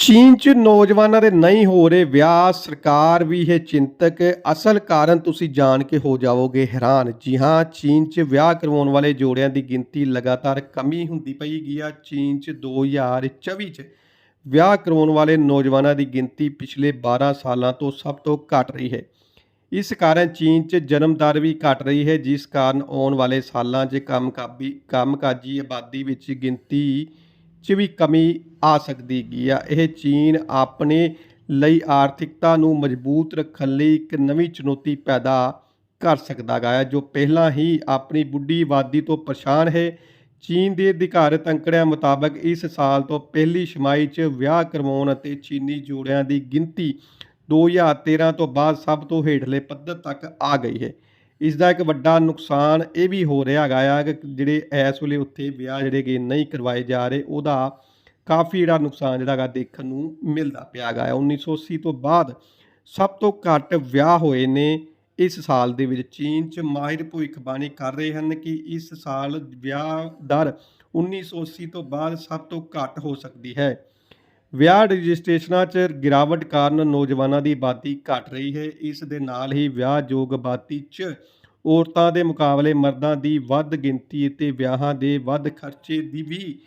ਚੀਨ 'ਚ ਨੌਜਵਾਨਾਂ ਦੇ ਨਹੀਂ ਹੋ ਰਹੇ ਵਿਆਹ, ਸਰਕਾਰ ਵੀ ਇਹ ਚਿੰਤਕ। ਅਸਲ ਕਾਰਨ ਤੁਸੀਂ ਜਾਣ ਕੇ ਹੋ ਜਾਵੋਗੇ ਹੈਰਾਨ। ਜੀ ਹਾਂ ਚੀਨ 'ਚ ਵਿਆਹ ਕਰਵਾਉਣ ਵਾਲੇ ਜੋੜਿਆਂ ਦੀ ਗਿਣਤੀ ਲਗਾਤਾਰ ਕਮੀ ਹੁੰਦੀ ਪਈ ਗਈ ਆ। ਚੀਨ 'ਚ 2024 'ਚ ਵਿਆਹ ਕਰਵਾਉਣ ਵਾਲੇ ਨੌਜਵਾਨਾਂ ਦੀ ਗਿਣਤੀ ਪਿਛਲੇ 12 ਸਾਲਾਂ ਤੋਂ ਸਭ ਤੋਂ ਘਟ ਰਹੀ ਹੈ। ਇਸ ਕਾਰਨ ਚੀਨ 'ਚ ਜਨਮ ਦਰ ਵੀ ਘਟ ਰਹੀ ਹੈ, ਜਿਸ ਕਾਰਨ ਆਉਣ ਵਾਲੇ ਸਾਲਾਂ 'ਚ ਕੰਮਕਾਬੀ ਕੰਮਕਾਜੀ ਆਬਾਦੀ ਵਿੱਚ ਗਿਣਤੀ 'ਚ ਵੀ ਕਮੀ ਆ ਸਕਦੀ ਗੀ ਆ। ਇਹ ਚੀਨ ਆਪਣੇ ਲਈ ਆਰਥਿਕਤਾ ਨੂੰ ਮਜ਼ਬੂਤ ਰੱਖਣ ਲਈ ਇੱਕ ਨਵੀਂ ਚੁਣੌਤੀ ਪੈਦਾ ਕਰ ਸਕਦਾ ਗਾ ਹੈ ਜੋ ਪਹਿਲਾਂ ਹੀ ਆਪਣੀ ਬੁੱਢੀ ਆਬਾਦੀ ਤੋਂ ਪਰੇਸ਼ਾਨ ਹੈ। ਚੀਨ ਦੇ ਅਧਿਕਾਰਤ ਅੰਕੜਿਆਂ ਮੁਤਾਬਕ ਇਸ ਸਾਲ ਤੋਂ ਪਹਿਲੀ ਛਮਾਈ 'ਚ ਵਿਆਹ ਕਰਵਾਉਣ ਅਤੇ ਚੀਨੀ ਜੋੜਿਆਂ ਦੀ ਗਿਣਤੀ 2013 ਤੋਂ ਬਾਅਦ ਸਭ ਤੋਂ ਹੇਠਲੇ ਪੱਧਰ ਤੱਕ ਆ ਗਈ ਹੈ। ਇਸ ਦਾ ਇੱਕ ਵੱਡਾ ਨੁਕਸਾਨ ਇਹ ਵੀ ਹੋ ਰਿਹਾ ਹੈਗਾ ਆ ਕਿ ਜਿਹੜੇ ਇਸ ਵੇਲੇ ਉੱਥੇ ਵਿਆਹ ਜਿਹੜੇ ਕਿ ਨਹੀਂ ਕਰਵਾਏ ਜਾ ਰਹੇ, ਉਹਦਾ ਕਾਫੀ ਜਿਹੜਾ ਨੁਕਸਾਨ ਜਿਹੜਾ ਹੈਗਾ ਦੇਖਣ ਨੂੰ ਮਿਲਦਾ ਪਿਆ ਹੈਗਾ ਆ। 1980 ਤੋਂ ਬਾਅਦ ਸਭ ਤੋਂ ਘੱਟ ਵਿਆਹ ਹੋਏ ਨੇ ਇਸ ਸਾਲ ਦੇ ਵਿੱਚ। ਚੀਨ 'ਚ ਮਾਹਿਰ ਭਵਿੱਖਬਾਣੀ ਕਰ ਰਹੇ ਹਨ ਕਿ ਇਸ ਸਾਲ ਵਿਆਹ ਦਰ 1980 ਤੋਂ ਬਾਅਦ ਸਭ ਤੋਂ ਘੱਟ ਹੋ ਸਕਦੀ ਹੈ। ਵਿਆਹ ਰਜਿਸਟ੍ਰੇਸ਼ਨਾਂ 'ਚ ਗਿਰਾਵਟ ਕਾਰਨ ਨੌਜਵਾਨਾਂ ਦੀ ਆਬਾਦੀ ਘਟ ਰਹੀ ਹੈ। ਇਸ ਦੇ ਨਾਲ ਹੀ ਵਿਆਹਯੋਗ ਆਬਾਦੀ 'ਚ ਔਰਤਾਂ ਦੇ ਮੁਕਾਬਲੇ ਮਰਦਾਂ ਦੀ ਵੱਧ ਗਿਣਤੀ ਅਤੇ ਵਿਆਹਾਂ ਦੇ ਵੱਧ ਖਰਚੇ ਦੀ ਵੀ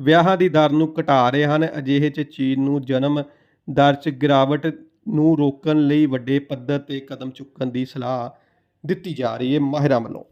ਵਿਆਹਾਂ ਦੀ ਦਰ ਨੂੰ ਘਟਾ ਰਹੇ ਹਨ। ਅਜਿਹੇ 'ਚ ਚੀਨ ਨੂੰ ਜਨਮ ਦਰ 'ਚ ਗਿਰਾਵਟ ਨੂੰ ਰੋਕਣ ਲਈ ਵੱਡੇ ਪੱਧਰ ਤੇ ਕਦਮ ਚੁੱਕਣ ਦੀ ਸਲਾਹ ਦਿੱਤੀ ਜਾ ਰਹੀ ਹੈ। ਮਾਹਿਰਾਂ ਵੱਲੋਂ